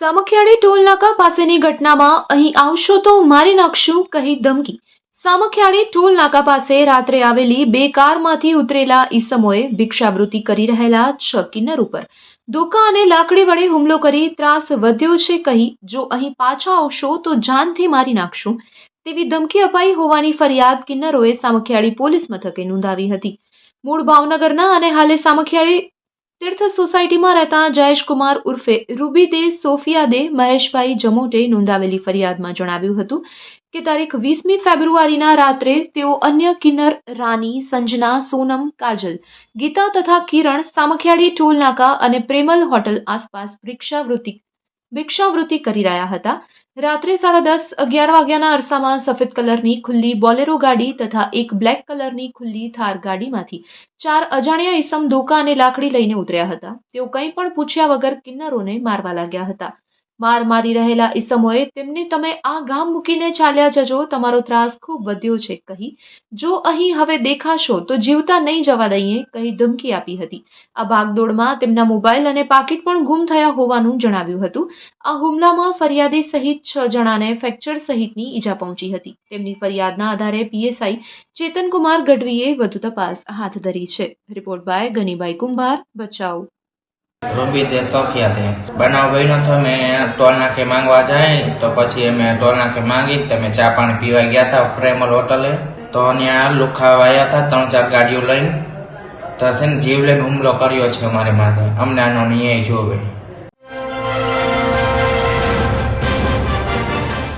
સામખિયાળી ટોલનાકા પાસેની ઘટનામાં અહીં આવશો તો મારી નાખશું કહી ધમકી. સામખિયાળી ટોલ નાકા પાસે રાત્રે આવેલી બે કારમાંથી ઉતરેલા ઈસમોએ ભિક્ષાવૃત્તિ કરી રહેલા છ કિન્નર ઉપર. ધોકા અને લાકડી વડે હુમલો કરી ત્રાસ વધ્યો છે કહી, જો અહીં પાછા આવશો તો જાનથી મારી નાખશું. તેવી ધમકી અપાઈ હોવાની ફરિયાદ કિન્નરોએ સામખિયાળી પોલીસ મથકે નોંધાવી હતી. મૂળ ભાવનગરના અને હાલે સામખિયાળી તીર્થ સોસાયટીમાં રહેતા જયેશકુમાર ઉર્ફે રૂબીદે દે સોફિયા દે મહેશભાઈ જમોટે નોંધાવેલી ફરિયાદમાં જણાવ્યું હતું કે તારીખ વીસમી ફેબ્રુઆરીના રાત્રે તેઓ અન્ય કિન્નર, રાની, સંજના, સોનમ, કાજલ, ગીતા તથા કિરણ, સામખિયાળી ટોલ નાકા અને પ્રેમલ હોટલ આસપાસ ભિક્ષાવૃત્તિ ભિક્ષાવૃત્તિ કરી રહ્યા હતા. રાત્રે સાડા દસ, અગિયાર વાગ્યાના અરસામાં સફેદ કલરની ખુલ્લી બોલેરો ગાડી તથા એક બ્લેક કલરની ખુલ્લી થાર ગાડીમાંથી ચાર અજાણ્યા ઈસમ ધોકા અને લાકડી લઈને ઉતર્યા હતા. તેઓ કંઈ પણ પૂછ્યા વગર કિન્નરોને મારવા લાગ્યા હતા. માર મારી રહેલા ઈસમોએ તેમને તમે આ ગામ મૂકીને ચાલ્યા જજો, તમારો ત્રાસ ખૂબ વધ્યો છે, કહી. જો અહીં હવે દેખાશો તો જીવતા નહીં જવા દઈએ, કહી ધમકી આપી હતી. આ ભાગદોડમાં તેમના મોબાઈલ અને પાકીટ પણ ગુમ થયા હોવાનું જણાવ્યું હતું. આ હુમલામાં ફરિયાદી સહિત છ જણાને ફ્રેક્ચર સહિતની ઈજા પહોંચી હતી. તેમની ફરિયાદના આધારે પીએસઆઈ ચેતનકુમાર ગઢવીએ વધુ તપાસ હાથ ધરી છે. રિપોર્ટ બાય ગનીભાઈ કુંભાર બચાવ રૂબી દે, સોફિયા દે. બનાવ બન્યો તો મેં ટોલ નાકે માંગવા જાય, તો પછી અમે ટોલ નાકે માંગી તમે ચા પાણી પીવા ગયા હતા પ્રેમલ હોટલે. તો ત્યાં લુખાવા આવ્યા હતા, ત્રણ ચાર ગાડીઓ લઈને. તો છે ને જીવ લઈને હુમલો કર્યો છે અમારે માથે. અમને આનો ન્યાય જોવે.